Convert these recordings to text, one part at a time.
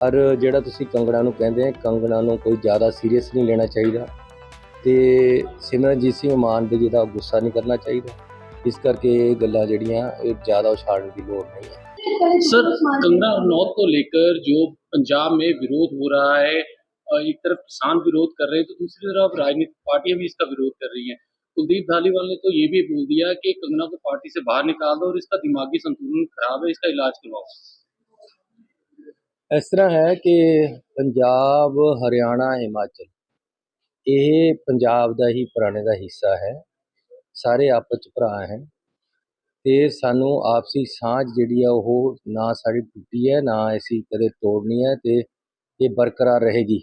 ਪਰ ਜਿਹੜਾ ਤੁਸੀਂ ਕੰਗਣਾ ਨੂੰ ਕਹਿੰਦੇ ਆ ਕੰਗਣਾ ਨੂੰ ਕੋਈ ਜ਼ਿਆਦਾ ਸੀਰੀਅਸ ਨਹੀਂ ਲੈਣਾ ਚਾਹੀਦਾ ਤੇ ਸਿਮਰਨਜੀਤ ਸਿੰਘ ਮਾਨ ਦੇ ਜਿਹਦਾ ਗੁੱਸਾ ਨਹੀਂ ਕਰਨਾ ਚਾਹੀਦਾ ਇਸ ਕਰਕੇ ਇਹ ਗੱਲਾਂ ਜਿਹੜੀਆਂ ਇਹ ਜ਼ਿਆਦਾ ਉਛਾੜਨ ਦੀ ਲੋੜ नहीं है सर कंगना रनौत को लेकर जो पंजाब में विरोध हो रहा है अ, एक तरफ किसान विरोध कर रहे हैं तो दूसरी तरफ राजनीतिक पार्टियां भी इसका विरोध कर रही हैं कुलदीप धालीवाल ने तो ये भी बोल दिया कि कंगना को पार्टी से बाहर निकाल दो और इसका दिमागी संतुलन खराब है इसका इलाज करवाओ ਇਸ ਤਰ੍ਹਾਂ ਹੈ ਕਿ ਪੰਜਾਬ, ਹਰਿਆਣਾ, ਹਿਮਾਚਲ, ਇਹ ਪੰਜਾਬ ਦਾ ਹੀ ਪੁਰਾਣੇ ਦਾ ਹਿੱਸਾ ਹੈ। ਸਾਰੇ ਆਪਸ ਚ ਭਰਾ ਹੈ। ਤੇ ਸਾਨੂੰ ਆਪਸੀ ਸਾਂਝ ਜਿਹੜੀ ਆ ਉਹ ਨਾ ਸਾਡੀ ਟੁੱਟੀ ਹੈ, ਨਾ ਅਸੀਂ ਕਦੇ ਤੋੜਨੀ ਹੈ ਤੇ ਇਹ ਬਰਕਰਾਰ ਰਹੇਗੀ।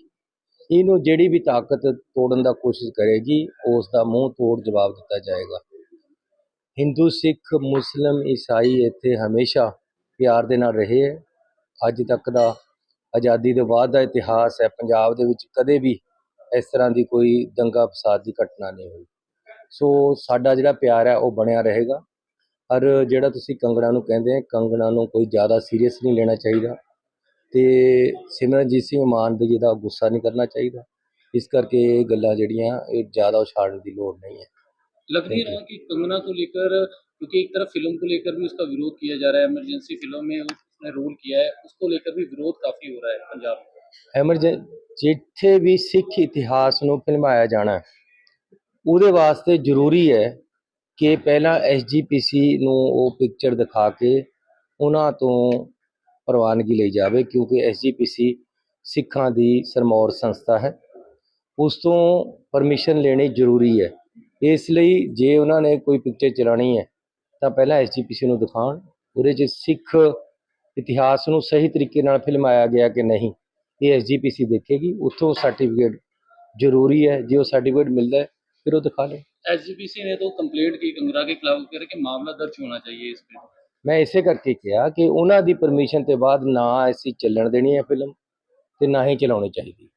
ਇਹਨੂੰ ਜਿਹੜੀ ਵੀ ਤਾਕਤ ਤੋੜਨ ਦਾ ਕੋਸ਼ਿਸ਼ ਕਰੇਗੀ, ਉਸ ਦਾ ਮੂੰਹ ਤੋੜ ਜਵਾਬ ਦਿੱਤਾ ਜਾਏਗਾ। ਹਿੰਦੂ, ਸਿੱਖ, ਮੁਸਲਮ, ਈਸਾਈ ਇੱਥੇ ਹਮੇਸ਼ਾ ਪਿਆਰ ਦੇ ਨਾਲ ਰਹੇ ਹੈ। ਅੱਜ ਤੱਕ ਦਾ ਆਜ਼ਾਦੀ ਦੇ ਬਾਅਦ ਦਾ ਇਤਿਹਾਸ ਹੈ ਪੰਜਾਬ ਦੇ ਵਿੱਚ ਕਦੇ ਵੀ ਇਸ ਤਰ੍ਹਾਂ ਦੀ ਕੋਈ ਦੰਗਾ ਫਸਾਦ ਦੀ ਘਟਨਾ ਨਹੀਂ ਹੋਈ ਸੋ ਸਾਡਾ ਜਿਹੜਾ ਪਿਆਰ ਹੈ ਉਹ ਬਣਿਆ ਰਹੇਗਾ ਔਰ ਜਿਹੜਾ ਤੁਸੀਂ ਕੰਗਣਾ ਨੂੰ ਕਹਿੰਦੇ ਆ ਕੰਗਣਾ ਨੂੰ ਕੋਈ ਜ਼ਿਆਦਾ ਸੀਰੀਅਸ ਨਹੀਂ ਲੈਣਾ ਚਾਹੀਦਾ ਤੇ ਸਿਮਰਨਜੀਤ ਸਿੰਘ ਮਾਨ ਦੇ ਜਿਹਦਾ ਗੁੱਸਾ ਨਹੀਂ ਕਰਨਾ ਚਾਹੀਦਾ ਇਸ ਕਰਕੇ ਇਹ ਗੱਲਾਂ ਜਿਹੜੀਆਂ ਇਹ ਜ਼ਿਆਦਾ ਉਛਾੜਨ ਦੀ ਲੋੜ ਨਹੀਂ ਹੈ लग नहीं रहा कि कंगना को लेकर क्योंकि एक तरफ फिल्म को लेकर भी उसका विरोध किया जा रहा है इमरजेंसी फिल्म में उसने रोल किया है उसको लेकर भी विरोध काफी हो रहा है पंजाब में ਐਮਰਜੈਂ ਜਿੱਥੇ ਵੀ ਸਿੱਖ ਇਤਿਹਾਸ ਨੂੰ ਫਿਲਮਾਇਆ ਜਾਣਾ ਹੈ, ਉਹਦੇ ਵਾਸਤੇ ਜ਼ਰੂਰੀ ਹੈ ਕਿ ਪਹਿਲਾਂ ਐਸਜੀਪੀਸੀ ਨੂੰ ਉਹ ਪਿਕਚਰ ਦਿਖਾ ਕੇ ਉਹਨਾਂ ਤੋਂ ਪ੍ਰਵਾਨਗੀ ਲਈ ਜਾਵੇ ਕਿਉਂਕਿ ਐਸਜੀਪੀਸੀ ਸਿੱਖਾਂ ਦੀ ਸਰਮੌਰ ਸੰਸਥਾ ਹੈ ਉਸ ਤੋਂ ਪਰਮਿਸ਼ਨ ਲੈਣੀ ਜ਼ਰੂਰੀ ਹੈ ਇਸ ਲਈ ਜੇ ਉਹਨਾਂ ਨੇ ਕੋਈ ਪਿਕਚਰ ਚਲਾਣੀ ਹੈ ਤਾਂ ਪਹਿਲਾਂ ਐਸਜੀਪੀਸੀ ਨੂੰ ਦਿਖਾਉਣ ਉਹਦੇ 'ਚ ਸਿੱਖ ਇਤਿਹਾਸ ਨੂੰ ਸਹੀ ਤਰੀਕੇ ਨਾਲ ਫਿਲਮਾਇਆ ਗਿਆ ਕਿ ਨਹੀਂ ਇਹ ਐਸਜੀਪੀਸੀ ਦੇਖੇਗੀ ਉੱਥੋਂ ਸਰਟੀਫਿਕੇਟ ਜ਼ਰੂਰੀ ਹੈ ਜੇ ਉਹ ਸਰਟੀਫਿਕੇਟ ਮਿਲਦਾ ਹੈ ਫਿਰ ਉਹ ਦਿਖਾ ਲੈ ਐਸਜੀਪੀਸੀ ਨੇ ਤਾਂ ਕੰਪਲੇਂਟ ਕੀ ਕੰਗਰਾ ਕੇ ਖਿਲਾਫ ਕਰ ਕਿ ਮਾਮਲਾ ਦਰਜ ਹੋਣਾ ਚਾਹੀਏ ਇਸ ਤੇ। ਮੈਂ ਇਸੇ ਕਰਕੇ ਕਿਹਾ ਕਿ ਉਹਨਾਂ ਦੀ ਪਰਮਿਸ਼ਨ ਤੇ ਬਾਅਦ ਨਾ ਐਸੀ ਚੱਲਣ ਦੇਣੀ ਹੈ ਫਿਲਮ ਤੇ ਨਾ ਹੀ ਚਲਾਉਣੀ ਚਾਹੀਦੀ।